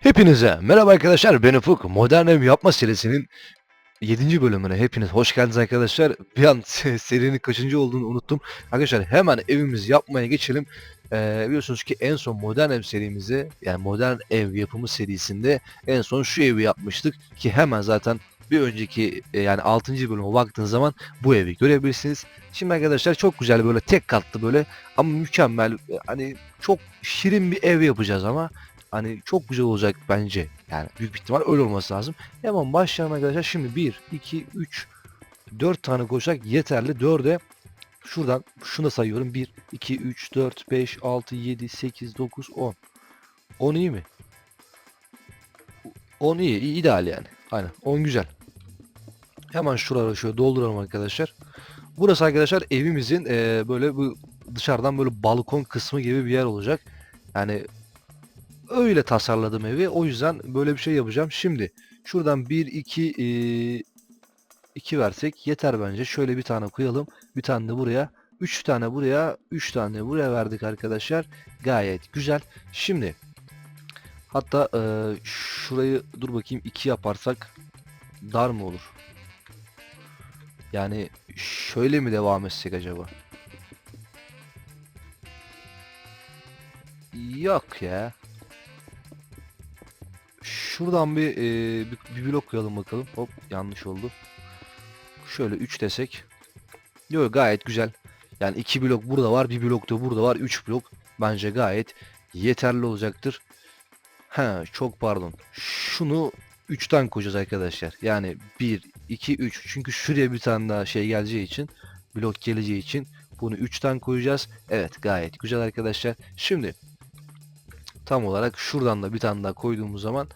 Hepinize merhaba arkadaşlar ben Ufuk. Modern ev yapma serisinin 7. bölümüne hepiniz hoş geldiniz arkadaşlar. Bir an serinin kaçıncı olduğunu unuttum. Arkadaşlar hemen evimizi yapmaya geçelim. Ee, biliyorsunuz ki en son modern ev serimizi yani modern ev yapımı serisinde en son şu evi yapmıştık ki hemen zaten bir önceki e, yani 6. bölüme baktığınız zaman bu evi görebilirsiniz. Şimdi arkadaşlar çok güzel böyle tek katlı böyle ama mükemmel e, hani çok şirin bir ev yapacağız ama Hani çok güzel olacak bence. Yani büyük bir ihtimal öyle olması lazım. Hemen başlayalım arkadaşlar. Şimdi 1, 2, 3, 4 tane koysak yeterli. 4'e şuradan şunu da sayıyorum. 1, 2, 3, 4, 5, 6, 7, 8, 9, 10. 10 iyi mi? 10 iyi. iyi ideal yani. Aynen. 10 güzel. Hemen şuraları şöyle dolduralım arkadaşlar. Burası arkadaşlar evimizin eee, böyle bu dışarıdan böyle balkon kısmı gibi bir yer olacak. Yani öyle tasarladım evi. O yüzden böyle bir şey yapacağım. Şimdi şuradan 1 2 2 versek yeter bence. Şöyle bir tane koyalım. Bir tane de buraya. 3 tane buraya, 3 tane buraya verdik arkadaşlar. Gayet güzel. Şimdi hatta e, şurayı dur bakayım 2 yaparsak dar mı olur? Yani şöyle mi devam etsek acaba? Yok ya. Şuradan bir, e, bir, bir blok koyalım bakalım. Hop yanlış oldu. Şöyle 3 desek. Yok gayet güzel. Yani 2 blok burada var. Bir blok da burada var. 3 blok. Bence gayet yeterli olacaktır. Ha çok pardon. Şunu 3'ten koyacağız arkadaşlar. Yani 1, 2, 3. Çünkü şuraya bir tane daha şey geleceği için blok geleceği için bunu 3'ten koyacağız. Evet gayet güzel arkadaşlar. Şimdi tam olarak şuradan da bir tane daha koyduğumuz zaman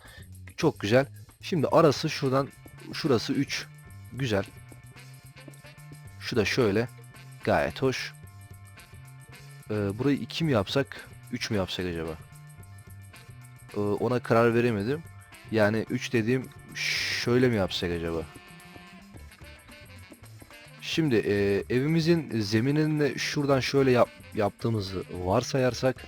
çok güzel. Şimdi arası şuradan şurası 3. Güzel. Şu da şöyle. Gayet hoş. Ee, burayı 2 mi yapsak? 3 mü yapsak acaba? Ee, ona karar veremedim. Yani 3 dediğim şöyle mi yapsak acaba? Şimdi e, evimizin zeminini şuradan şöyle yap, yaptığımızı varsayarsak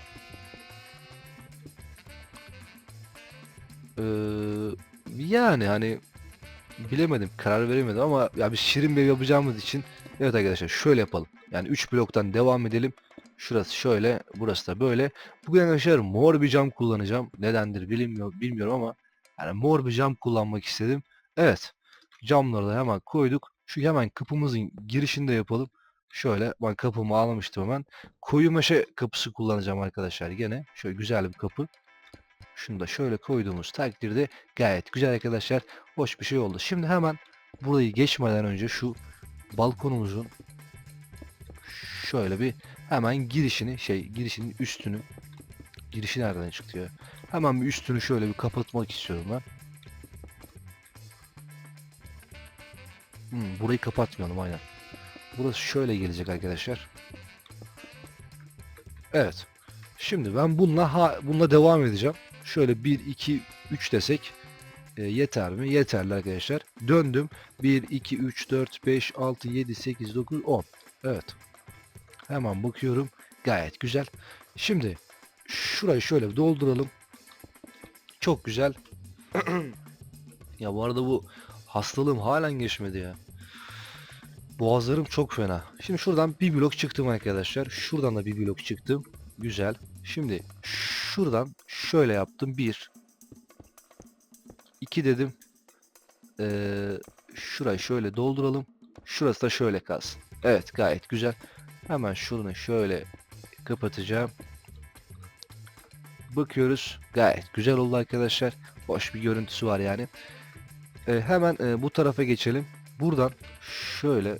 Ee, yani hani bilemedim karar veremedim ama ya bir şirin bir yapacağımız için evet arkadaşlar şöyle yapalım. Yani 3 bloktan devam edelim. Şurası şöyle, burası da böyle. Bugün arkadaşlar mor bir cam kullanacağım. Nedendir bilmiyorum, bilmiyorum ama yani mor bir cam kullanmak istedim. Evet. Camları da hemen koyduk. Şu hemen kapımızın girişinde yapalım. Şöyle ben kapımı almıştım hemen. Koyu meşe kapısı kullanacağım arkadaşlar gene. Şöyle güzel bir kapı. Şunu da şöyle koyduğumuz takdirde gayet güzel arkadaşlar. Hoş bir şey oldu. Şimdi hemen burayı geçmeden önce şu balkonumuzun şöyle bir hemen girişini şey girişinin üstünü girişi nereden çıktı ya? Hemen bir üstünü şöyle bir kapatmak istiyorum ben. Hmm, burayı kapatmayalım aynen. Burası şöyle gelecek arkadaşlar. Evet. Şimdi ben bununla ha, bununla devam edeceğim. Şöyle 1 2 3 desek e, yeter mi? Yeterli arkadaşlar. Döndüm. 1 2 3 4 5 6 7 8 9 10. Evet. Hemen bakıyorum. Gayet güzel. Şimdi şurayı şöyle dolduralım. Çok güzel. ya bu arada bu hastalığım halen geçmedi ya. Boğazlarım çok fena. Şimdi şuradan bir blok çıktım arkadaşlar. Şuradan da bir blok çıktım. Güzel. Şimdi şuradan şöyle yaptım. 1 2 dedim. Ee, şurayı şöyle dolduralım. Şurası da şöyle kalsın. Evet gayet güzel. Hemen şunu şöyle kapatacağım. Bakıyoruz. Gayet güzel oldu arkadaşlar. Hoş bir görüntüsü var yani. Ee, hemen e, bu tarafa geçelim. Buradan şöyle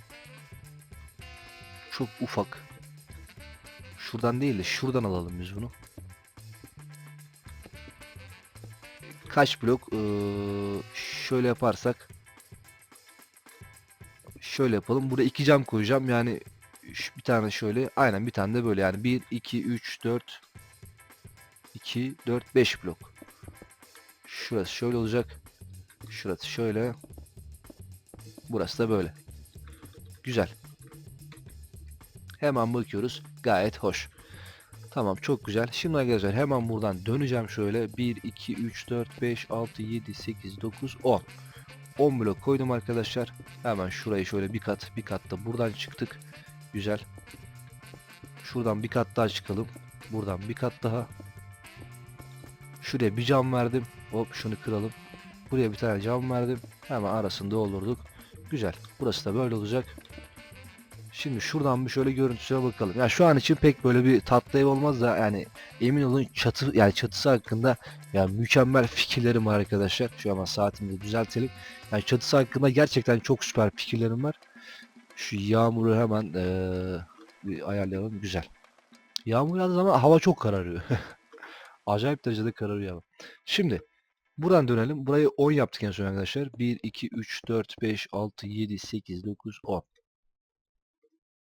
çok ufak Şuradan değil de şuradan alalım biz bunu. Kaç blok? Ee, şöyle yaparsak. Şöyle yapalım. Burada iki cam koyacağım. Yani bir tane şöyle. Aynen bir tane de böyle. Yani 1, 2, 3, 4, 2, 4, 5 blok. Şurası şöyle olacak. Şurası şöyle. Burası da böyle. Güzel. Hemen bakıyoruz. Gayet hoş. Tamam çok güzel. Şimdi arkadaşlar hemen buradan döneceğim şöyle. 1, 2, 3, 4, 5, 6, 7, 8, 9, 10. 10 blok koydum arkadaşlar. Hemen şurayı şöyle bir kat bir kat da buradan çıktık. Güzel. Şuradan bir kat daha çıkalım. Buradan bir kat daha. Şuraya bir cam verdim. Hop şunu kıralım. Buraya bir tane cam verdim. Hemen arasını doldurduk. Güzel. Burası da böyle olacak. Şimdi şuradan bir şöyle görüntüsüne bakalım. Ya şu an için pek böyle bir tatlı ev olmaz da yani emin olun çatı yani çatısı hakkında yani mükemmel fikirlerim var arkadaşlar. Şu an saatimi de düzeltelim. Yani çatısı hakkında gerçekten çok süper fikirlerim var. Şu yağmuru hemen eee, bir ayarlayalım. Güzel. Yağmur yağdığı zaman hava çok kararıyor. Acayip derecede kararıyor hava. Şimdi buradan dönelim. Burayı 10 yaptık en son arkadaşlar. 1, 2, 3, 4, 5, 6, 7, 8, 9, 10.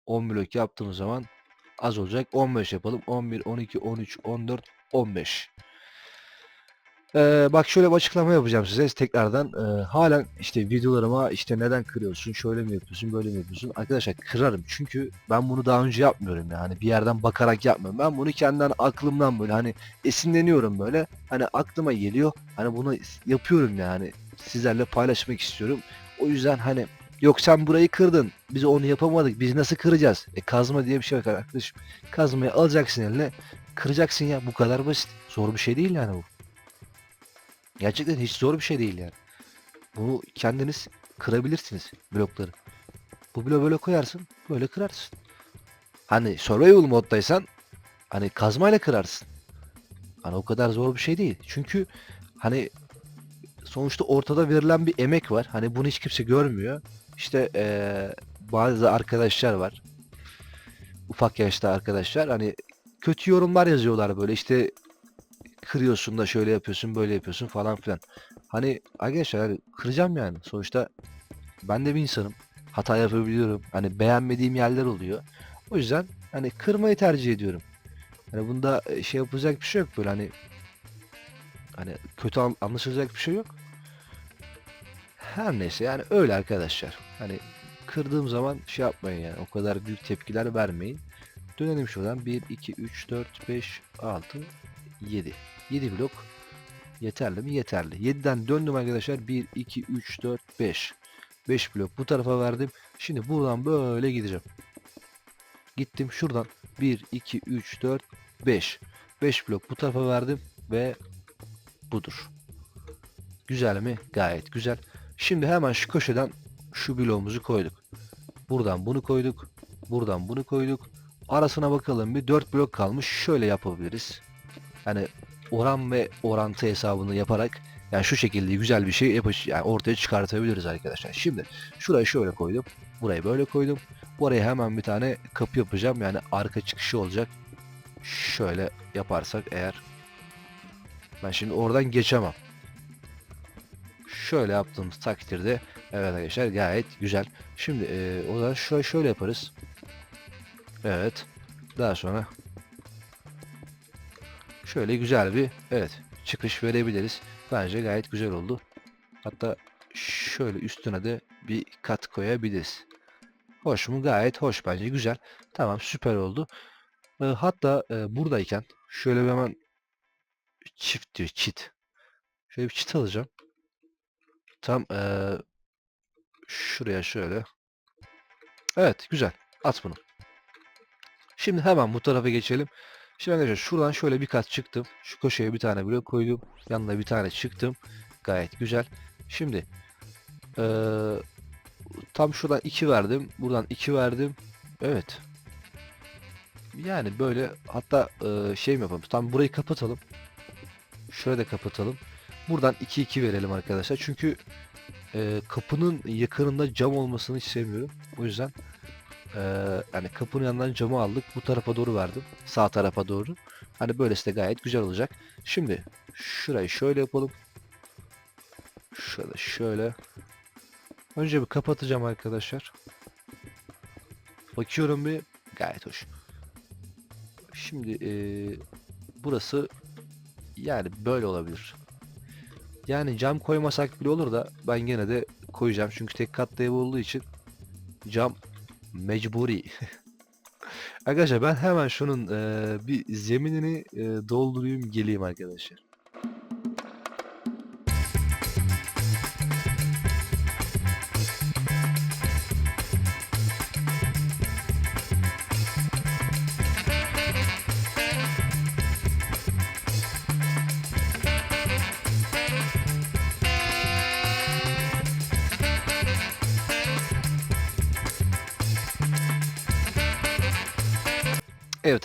10 blok yaptığımız zaman az olacak. 15 yapalım. 11, 12, 13, 14, 15. Ee, bak şöyle bir açıklama yapacağım size tekrardan. Ee, halen işte videolarıma işte neden kırıyorsun, şöyle mi yapıyorsun, böyle mi yapıyorsun? Arkadaşlar kırarım çünkü ben bunu daha önce yapmıyorum yani bir yerden bakarak yapmıyorum. Ben bunu kendimden aklımdan böyle hani esinleniyorum böyle. Hani aklıma geliyor. Hani bunu yapıyorum yani sizlerle paylaşmak istiyorum. O yüzden hani yok sen burayı kırdın. Biz onu yapamadık. Biz nasıl kıracağız? E kazma diye bir şey var arkadaşım. Kazmayı alacaksın eline. Kıracaksın ya. Bu kadar basit. Zor bir şey değil yani bu. Gerçekten hiç zor bir şey değil yani. Bunu kendiniz kırabilirsiniz blokları. Bu bloğu böyle koyarsın, böyle kırarsın. Hani survival moddaysan hani kazmayla kırarsın. Hani o kadar zor bir şey değil. Çünkü hani sonuçta ortada verilen bir emek var. Hani bunu hiç kimse görmüyor. İşte eee, bazı arkadaşlar var. Ufak yaşta arkadaşlar hani kötü yorumlar yazıyorlar böyle işte kırıyorsun da şöyle yapıyorsun böyle yapıyorsun falan filan. Hani arkadaşlar hani kıracağım yani. Sonuçta ben de bir insanım. Hata yapabiliyorum. Hani beğenmediğim yerler oluyor. O yüzden hani kırmayı tercih ediyorum. Hani bunda e, şey yapacak bir şey yok böyle hani hani kötü an- anlaşılacak bir şey yok. Her neyse yani öyle arkadaşlar. Hani kırdığım zaman şey yapmayın yani o kadar büyük tepkiler vermeyin. Dönelim şuradan 1 2 3 4 5 6 7. 7 blok yeterli mi? Yeterli. 7'den döndüm arkadaşlar. 1 2 3 4 5. 5 blok bu tarafa verdim. Şimdi buradan böyle gideceğim. Gittim şuradan 1 2 3 4 5. 5 blok bu tarafa verdim ve budur. Güzel mi? Gayet güzel. Şimdi hemen şu köşeden şu bloğumuzu koyduk. Buradan bunu koyduk. Buradan bunu koyduk. Arasına bakalım bir 4 blok kalmış. Şöyle yapabiliriz. Hani oran ve orantı hesabını yaparak yani şu şekilde güzel bir şey yapış yani ortaya çıkartabiliriz arkadaşlar. Şimdi şurayı şöyle koydum. Burayı böyle koydum. Buraya hemen bir tane kapı yapacağım. Yani arka çıkışı olacak. Şöyle yaparsak eğer ben şimdi oradan geçemem. Şöyle yaptığımız takdirde evet arkadaşlar gayet güzel. Şimdi e, o zaman şöyle şöyle yaparız. Evet. Daha sonra şöyle güzel bir evet çıkış verebiliriz. Bence gayet güzel oldu. Hatta şöyle üstüne de bir kat koyabiliriz. Hoş mu? Gayet hoş bence. Güzel. Tamam süper oldu. E, hatta e, buradayken şöyle bir hemen çift diyor çit. Şöyle bir çit alacağım. Tam e, şuraya şöyle. Evet güzel. At bunu. Şimdi hemen bu tarafa geçelim. Şimdi arkadaşlar şuradan şöyle bir kat çıktım. Şu köşeye bir tane blok koydum. Yanına bir tane çıktım. Gayet güzel. Şimdi eee, tam şuradan 2 verdim. Buradan 2 verdim. Evet. Yani böyle hatta eee, şey mi yapalım? Tam burayı kapatalım. Şöyle de kapatalım. Buradan 2 2 verelim arkadaşlar. Çünkü eee, kapının yakınında cam olmasını hiç sevmiyorum. O yüzden ee, hani kapının yanından camı aldık. Bu tarafa doğru verdim. Sağ tarafa doğru. Hani böylesi de gayet güzel olacak. Şimdi şurayı şöyle yapalım. Şöyle şöyle. Önce bir kapatacağım arkadaşlar. Bakıyorum bir. Gayet hoş. Şimdi ee, burası yani böyle olabilir. Yani cam koymasak bile olur da ben gene de koyacağım. Çünkü tek katlı ev olduğu için cam Mecburi. Arkadaşlar ben hemen şunun eee, bir zeminini eee, doldurayım geleyim arkadaşlar.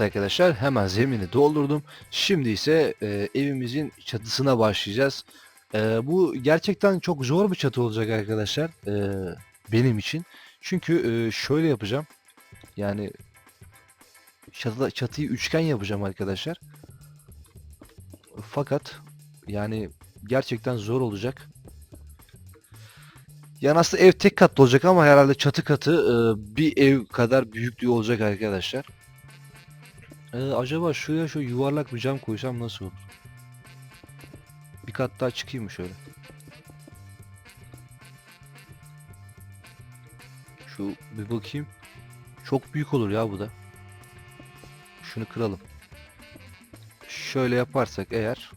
Evet arkadaşlar hemen zemini doldurdum. Şimdi ise e, evimizin çatısına başlayacağız. E, bu gerçekten çok zor bir çatı olacak arkadaşlar. e, benim için. Çünkü e, şöyle yapacağım. Yani çatıda, çatıyı üçgen yapacağım arkadaşlar. Fakat yani gerçekten zor olacak. Yani aslında ev tek katlı olacak ama herhalde çatı katı e, bir ev kadar büyüklüğü olacak arkadaşlar. Ee, acaba şuraya şu yuvarlak bir cam koysam nasıl olur? Bir kat daha çıkayım mı şöyle? Şu bir bakayım. Çok büyük olur ya bu da. Şunu kıralım. Şöyle yaparsak eğer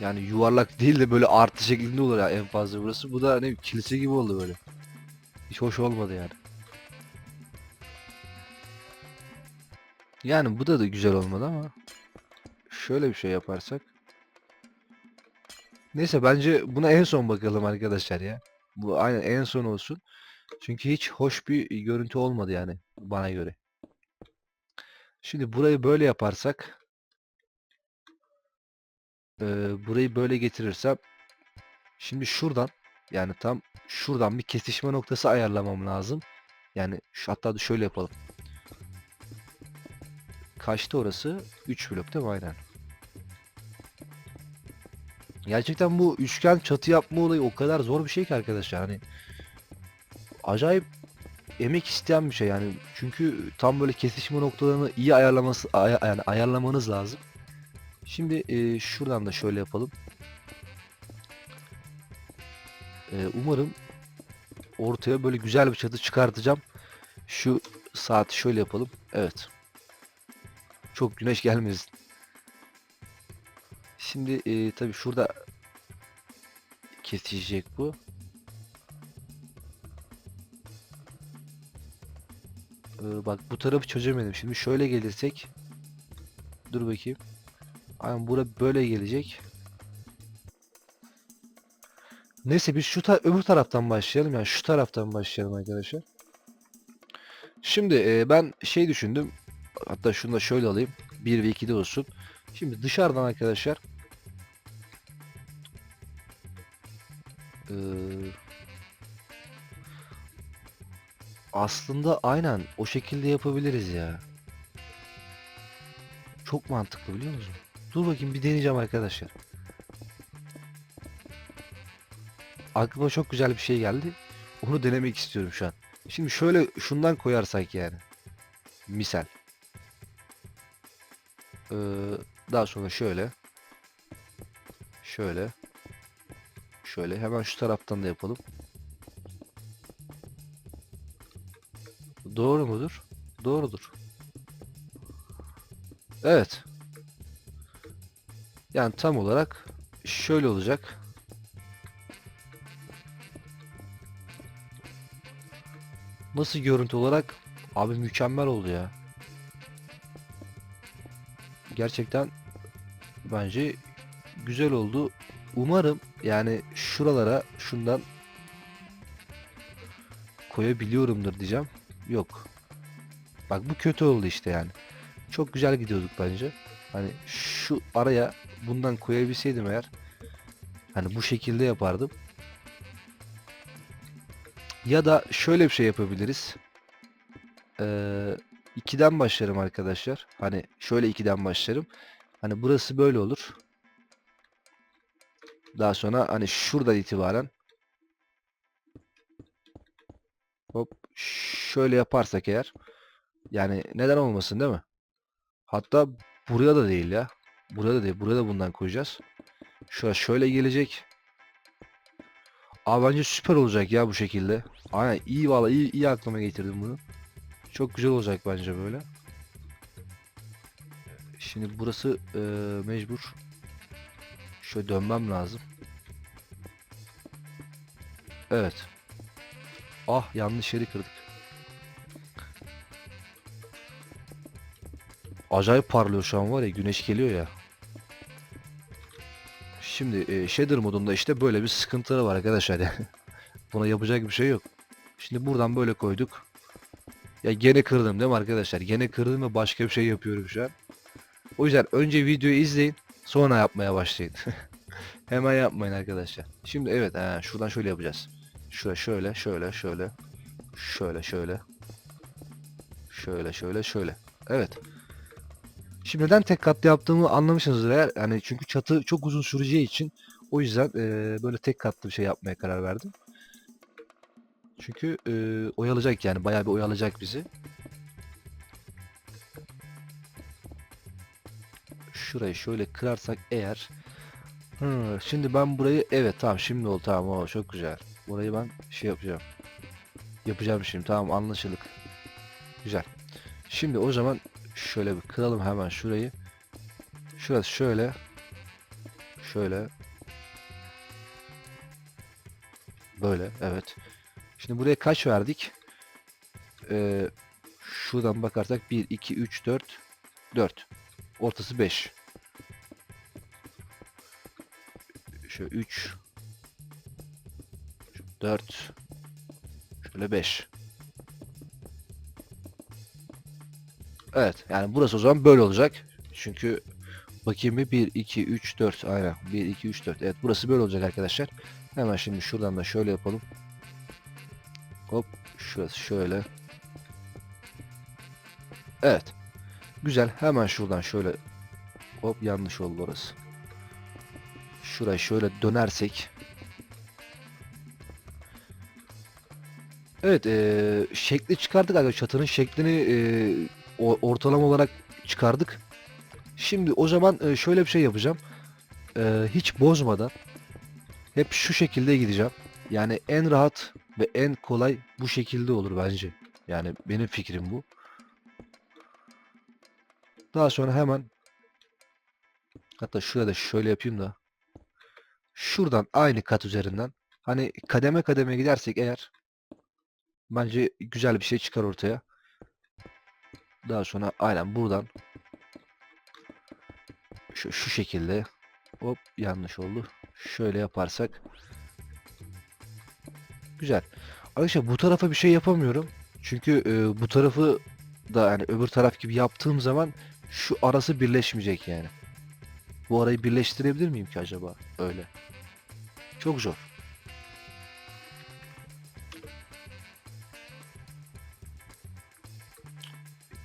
yani yuvarlak değil de böyle artı şeklinde olur ya en fazla burası. Bu da ne kilise gibi oldu böyle. Hiç hoş olmadı yani. Yani bu da da güzel olmadı ama şöyle bir şey yaparsak. Neyse bence buna en son bakalım arkadaşlar ya. Bu aynen en son olsun. Çünkü hiç hoş bir görüntü olmadı yani bana göre. Şimdi burayı böyle yaparsak eee, burayı böyle getirirsem şimdi şuradan yani tam şuradan bir kesişme noktası ayarlamam lazım. Yani şu, hatta da şöyle yapalım. Kaçtı orası? 3 blok değil mi? Aynen. Gerçekten bu üçgen çatı yapma olayı o kadar zor bir şey ki arkadaşlar. Hani acayip emek isteyen bir şey yani. Çünkü tam böyle kesişme noktalarını iyi ayarlaması ay- yani ayarlamanız lazım. Şimdi e, şuradan da şöyle yapalım. E, umarım ortaya böyle güzel bir çatı çıkartacağım. Şu saati şöyle yapalım. Evet. Çok güneş gelmesin. Şimdi e, tabii şurada kesişecek bu. Ee, bak bu tarafı çözemedim. Şimdi şöyle gelirsek. Dur bakayım. Aynen bura böyle gelecek. Neyse biz şu ta öbür taraftan başlayalım. Yani şu taraftan başlayalım arkadaşlar. Şimdi e, ben şey düşündüm. Hatta şunu da şöyle alayım. 1 ve 2'de olsun. Şimdi dışarıdan arkadaşlar Ee, aslında aynen o şekilde yapabiliriz ya. Çok mantıklı biliyor musun? Dur bakayım bir deneyeceğim arkadaşlar. Aklıma çok güzel bir şey geldi. Onu denemek istiyorum şu an. Şimdi şöyle şundan koyarsak yani. Misal. Ee, daha sonra şöyle. Şöyle. Şöyle hemen şu taraftan da yapalım. Doğru mudur? Doğrudur. Evet. Yani tam olarak şöyle olacak. Nasıl görüntü olarak? Abi mükemmel oldu ya. Gerçekten bence güzel oldu. Umarım yani şuralara şundan koyabiliyorumdur diyeceğim. Yok. Bak bu kötü oldu işte yani. Çok güzel gidiyorduk bence. Hani şu araya bundan koyabilseydim eğer hani bu şekilde yapardım. Ya da şöyle bir şey yapabiliriz. Ee, 2'den başlarım arkadaşlar. Hani şöyle 2'den başlarım. Hani burası böyle olur. Daha sonra hani şuradan itibaren hop şöyle yaparsak eğer yani neden olmasın değil mi? Hatta buraya da değil ya. Buraya da değil. Buraya da bundan koyacağız. Şurası şöyle gelecek. Abi bence süper olacak ya bu şekilde. Aynen iyi valla iyi, iyi aklıma getirdim bunu. Çok güzel olacak bence böyle. Şimdi burası eee, mecbur. Şöyle dönmem lazım. Evet. Ah yanlış yeri kırdık. Acayip parlıyor şu an var ya güneş geliyor ya. Şimdi e, shader modunda işte böyle bir sıkıntıları var arkadaşlar. Buna yapacak bir şey yok. Şimdi buradan böyle koyduk. Ya gene kırdım değil mi arkadaşlar? Gene kırdım ve başka bir şey yapıyorum şu an. O yüzden önce videoyu izleyin. Sonra yapmaya başlayın. Hemen yapmayın arkadaşlar. Şimdi evet he, şuradan şöyle yapacağız. Şöyle şöyle şöyle şöyle. Şöyle şöyle. Şöyle şöyle şöyle. Evet. Şimdi neden tek katlı yaptığımı anlamışsınızdır eğer. Yani çünkü çatı çok uzun süreceği için o yüzden eee, böyle tek katlı bir şey yapmaya karar verdim. Çünkü eee, oyalayacak yani bayağı bir oyalayacak bizi. Şurayı şöyle kırarsak eğer Hı, şimdi ben burayı evet tamam şimdi oldu tamam o çok güzel. Burayı ben şey yapacağım. Yapacağım şimdi tamam anlaşıldık. Güzel. Şimdi o zaman şöyle bir kıralım hemen şurayı. Şurası şöyle. Şöyle. Böyle evet. Şimdi buraya kaç verdik? Ee, şuradan bakarsak 1, 2, 3, 4, 4. Ortası 5. Şöyle 3, 4, şöyle 5. Evet yani burası o zaman böyle olacak. Çünkü bakayım bir 1 2 3 4 aynen 1 2 3 4. Evet burası böyle olacak arkadaşlar. Hemen şimdi şuradan da şöyle yapalım. Şurası şöyle. Evet. Güzel. Hemen şuradan şöyle hop yanlış oldu orası. Şurayı şöyle dönersek. Evet, eee, şekli çıkardık arkadaşlar. Çatının şeklini eee, o- ortalama olarak çıkardık. Şimdi o zaman eee, şöyle bir şey yapacağım. Eee, hiç bozmadan hep şu şekilde gideceğim. Yani en rahat ve en kolay bu şekilde olur bence. Yani benim fikrim bu. Daha sonra hemen hatta şurada şöyle yapayım da şuradan aynı kat üzerinden hani kademe kademe gidersek eğer bence güzel bir şey çıkar ortaya. Daha sonra aynen buradan şu, şu şekilde hop yanlış oldu. Şöyle yaparsak güzel. Arkadaşlar bu tarafa bir şey yapamıyorum. Çünkü e, bu tarafı da yani öbür taraf gibi yaptığım zaman şu arası birleşmeyecek yani. Bu arayı birleştirebilir miyim ki acaba? Öyle. Çok zor.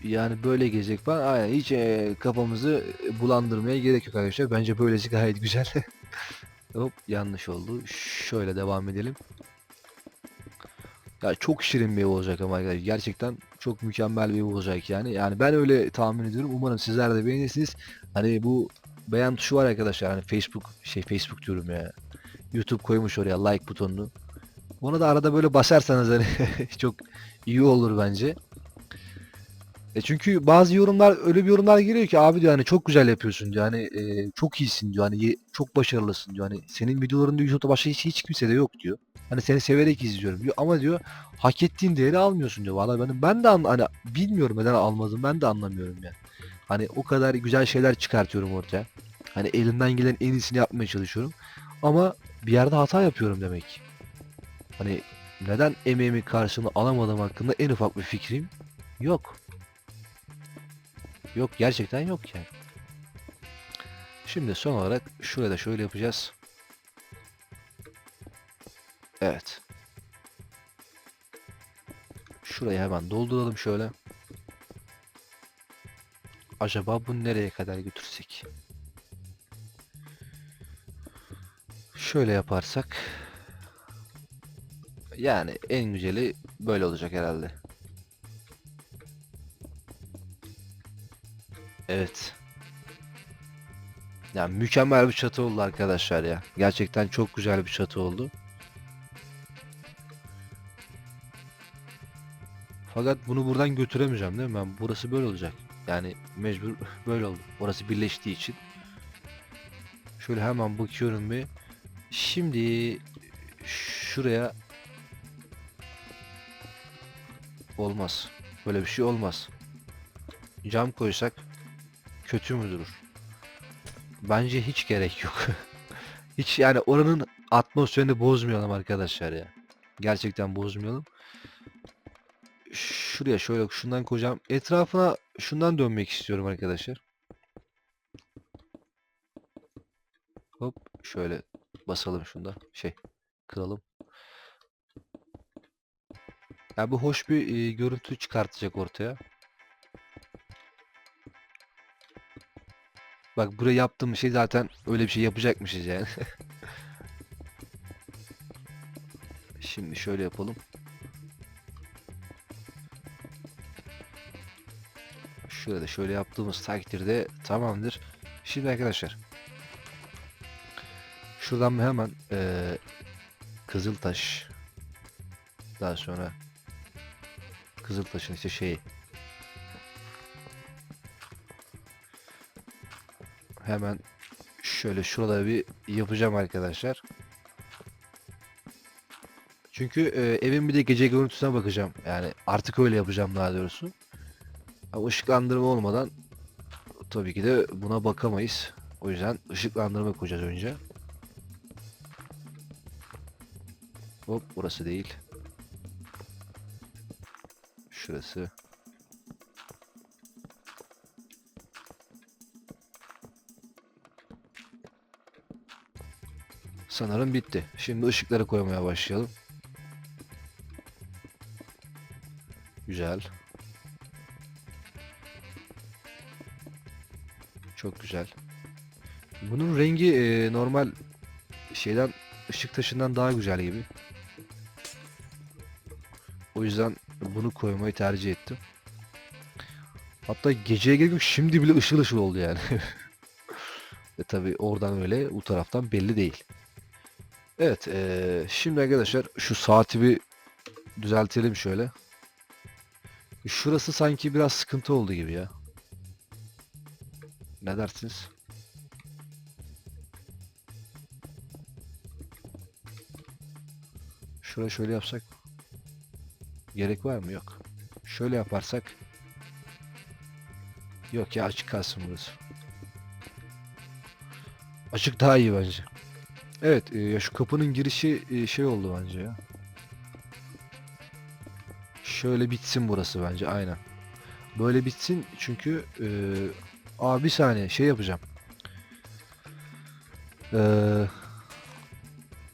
Yani böyle gezecek falan. Aynen hiç e, kafamızı bulandırmaya gerek yok arkadaşlar. Bence böylesi gayet güzel. Hop yanlış oldu. Şöyle devam edelim. Ya çok şirin bir ev olacak ama arkadaşlar. Gerçekten çok mükemmel bir ev olacak yani. Yani ben öyle tahmin ediyorum. Umarım sizler de beğenirsiniz. Hani bu beğen tuşu var arkadaşlar. Hani Facebook şey Facebook diyorum ya. YouTube koymuş oraya like butonunu. Ona da arada böyle basarsanız hani çok iyi olur bence. E çünkü bazı yorumlar öyle bir yorumlar geliyor ki abi diyor hani çok güzel yapıyorsun diyor hani e, çok iyisin diyor hani çok başarılısın diyor hani senin videoların diyor YouTube'da başka hiç, hiç kimse de yok diyor. Hani seni severek izliyorum diyor ama diyor hak ettiğin değeri almıyorsun diyor. Vallahi ben ben de an, hani bilmiyorum neden almadım ben de anlamıyorum yani. Hani o kadar güzel şeyler çıkartıyorum ortaya. Hani elimden gelen en iyisini yapmaya çalışıyorum. Ama bir yerde hata yapıyorum demek. Hani neden emeğimin karşılığını alamadım hakkında en ufak bir fikrim yok. Yok gerçekten yok yani. Şimdi son olarak şurada da şöyle yapacağız. Evet. Şurayı hemen dolduralım şöyle. Acaba bunu nereye kadar götürsek? Şöyle yaparsak yani en güzeli böyle olacak herhalde. Evet. Ya yani mükemmel bir çatı oldu arkadaşlar ya. Gerçekten çok güzel bir çatı oldu. Fakat bunu buradan götüremeyeceğim değil mi ben? Burası böyle olacak. Yani mecbur böyle oldu. Orası birleştiği için. Şöyle hemen bakıyorum bir. Şimdi şuraya olmaz. Böyle bir şey olmaz. Cam koysak kötü mü durur? Bence hiç gerek yok. hiç yani oranın atmosferini bozmayalım arkadaşlar ya. Gerçekten bozmayalım. Şuraya şöyle şundan koyacağım. Etrafına şundan dönmek istiyorum arkadaşlar. Hop şöyle basalım şunda. Şey kıralım. Ya bu hoş bir e, görüntü çıkartacak ortaya. Bak buraya yaptığım şey zaten öyle bir şey yapacakmışız yani. Şimdi şöyle yapalım. Şurada şöyle yaptığımız takdirde tamamdır. Şimdi arkadaşlar. Şuradan hemen eee Kızıltaş daha sonra Kızıltaş'ın işte şeyi hemen şöyle şurada bir yapacağım arkadaşlar. Çünkü e, evin bir de gece görüntüsüne bakacağım. Yani artık öyle yapacağım daha doğrusu. Ama ışıklandırma olmadan tabii ki de buna bakamayız. O yüzden ışıklandırma koyacağız önce. Hop burası değil. Şurası. Sanırım bitti. Şimdi ışıkları koymaya başlayalım. Güzel. Çok güzel. Bunun rengi e, normal şeyden ışık taşından daha güzel gibi. O yüzden bunu koymayı tercih ettim. Hatta geceye geldim şimdi bile ışıl ışıl oldu yani. e tabi oradan öyle bu taraftan belli değil. Evet e, şimdi arkadaşlar şu saati bir düzeltelim şöyle. Şurası sanki biraz sıkıntı oldu gibi ya. Ne dersiniz? Şurayı şöyle yapsak gerek var mı? Yok. Şöyle yaparsak yok ya açık kalsın burası. Açık daha iyi bence. Evet e, ya şu kapının girişi e, şey oldu bence ya. Şöyle bitsin burası bence aynen. Böyle bitsin çünkü e, Aa bir saniye şey yapacağım. Ee,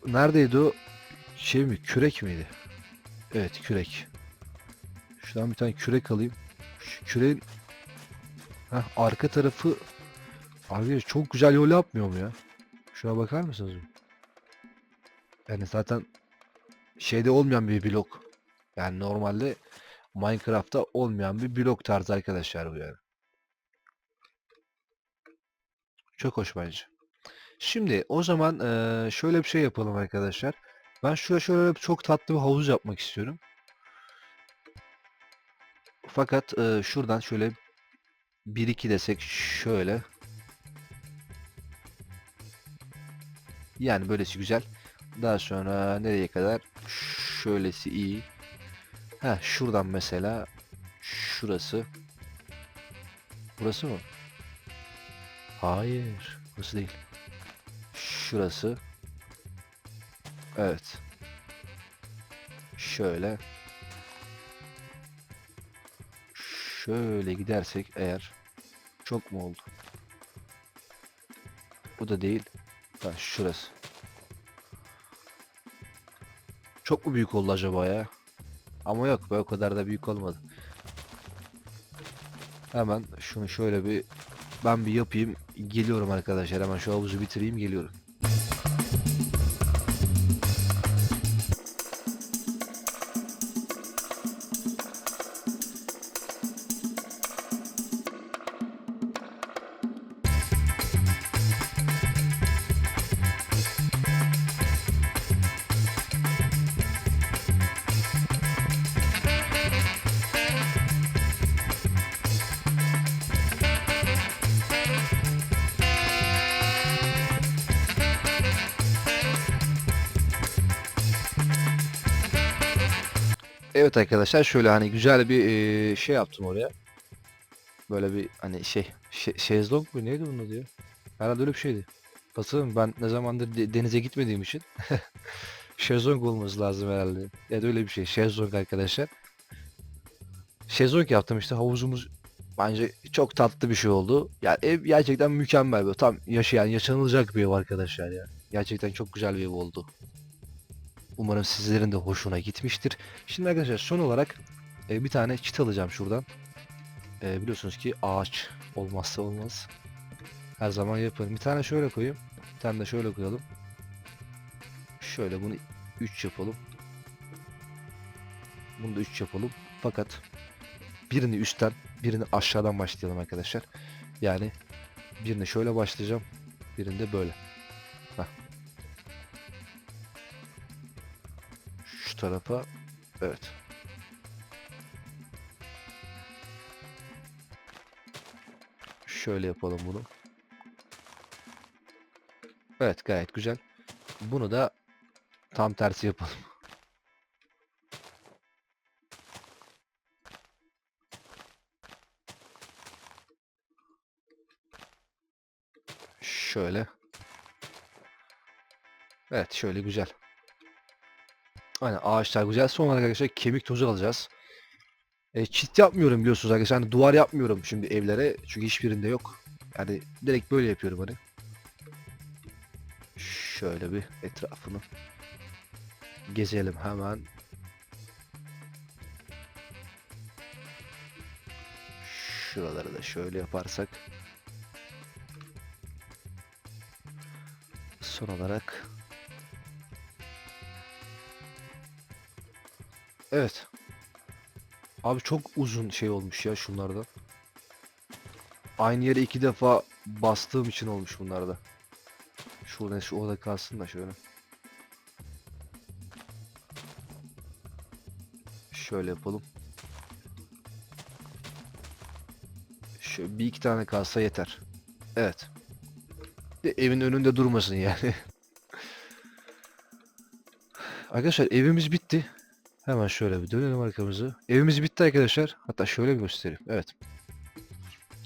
neredeydi o? Şey mi? Kürek miydi? Evet kürek. Şuradan bir tane kürek alayım. Şu küreğin Heh, arka tarafı Abi çok güzel yol yapmıyor mu ya? Şuna bakar mısınız? Yani zaten şeyde olmayan bir blok. Yani normalde Minecraft'ta olmayan bir blok tarzı arkadaşlar bu yani. Çok hoş bence. Şimdi o zaman şöyle bir şey yapalım arkadaşlar. Ben şuraya şöyle çok tatlı bir havuz yapmak istiyorum. Fakat şuradan şöyle 1-2 desek şöyle. Yani böylesi güzel. Daha sonra nereye kadar? Şöylesi iyi. Ha şuradan mesela şurası. Burası mı? Hayır. Burası değil. Şurası. Evet. Şöyle. Şöyle gidersek eğer çok mu oldu? Bu da değil. Ha, şurası. Çok mu büyük oldu acaba ya? Ama yok be o kadar da büyük olmadı. Hemen şunu şöyle bir ben bir yapayım. Geliyorum arkadaşlar. Hemen şu havuzu bitireyim geliyorum. Evet arkadaşlar şöyle hani güzel bir eee, şey yaptım oraya. Böyle bir hani şey şe şezlong mu neydi bunun adı ya? Herhalde öyle bir şeydi. Hatırlamıyorum ben ne zamandır de- denize gitmediğim için. Şezlong olması lazım herhalde. Ya da öyle bir şey. Şezlong arkadaşlar. Şezlong yaptım işte havuzumuz bence çok tatlı bir şey oldu. Yani ev gerçekten mükemmel böyle tam yaşayan yaşanılacak bir ev arkadaşlar ya. Gerçekten çok güzel bir ev oldu. Umarım sizlerin de hoşuna gitmiştir. Şimdi arkadaşlar son olarak e, bir tane çit alacağım şuradan. E, biliyorsunuz ki ağaç olmazsa olmaz. Her zaman yaparım. Bir tane şöyle koyayım. Bir tane de şöyle koyalım. Şöyle bunu 3 yapalım. Bunu da 3 yapalım. Fakat birini üstten, birini aşağıdan başlayalım arkadaşlar. Yani birini şöyle başlayacağım. Birini de böyle. Tarafa. Evet. Şöyle yapalım bunu. Evet gayet güzel. Bunu da tam tersi yapalım. Şöyle. Evet şöyle güzel. Aynen ağaçlar güzel. Son olarak arkadaşlar kemik tozu alacağız. E, çit yapmıyorum biliyorsunuz arkadaşlar. Hani duvar yapmıyorum şimdi evlere. Çünkü hiçbirinde yok. Yani direkt böyle yapıyorum hani. Şöyle bir etrafını gezelim hemen. Şuraları da şöyle yaparsak. Son olarak. Evet. Abi çok uzun şey olmuş ya şunlardan. Aynı yere iki defa bastığım için olmuş bunlarda. Şurada şu orada kalsın da şöyle. Şöyle yapalım. Şöyle bir iki tane kalsa yeter. Evet. De evin önünde durmasın yani. Arkadaşlar evimiz bitti. Hemen şöyle bir dönelim arkamızı. Evimiz bitti arkadaşlar. Hatta şöyle bir göstereyim. Evet.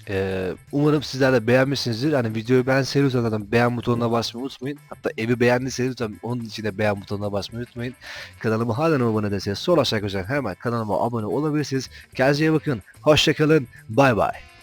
Ee, umarım sizler de beğenmişsinizdir. Hani videoyu ben seviyorsanız zaten beğen butonuna basmayı unutmayın. Hatta evi beğendiyseniz lütfen onun için de beğen butonuna basmayı unutmayın. Kanalıma halen abone değilseniz sol aşağı köşeden hemen kanalıma abone olabilirsiniz. Kendinize iyi bakın. Hoşçakalın. Bay bay.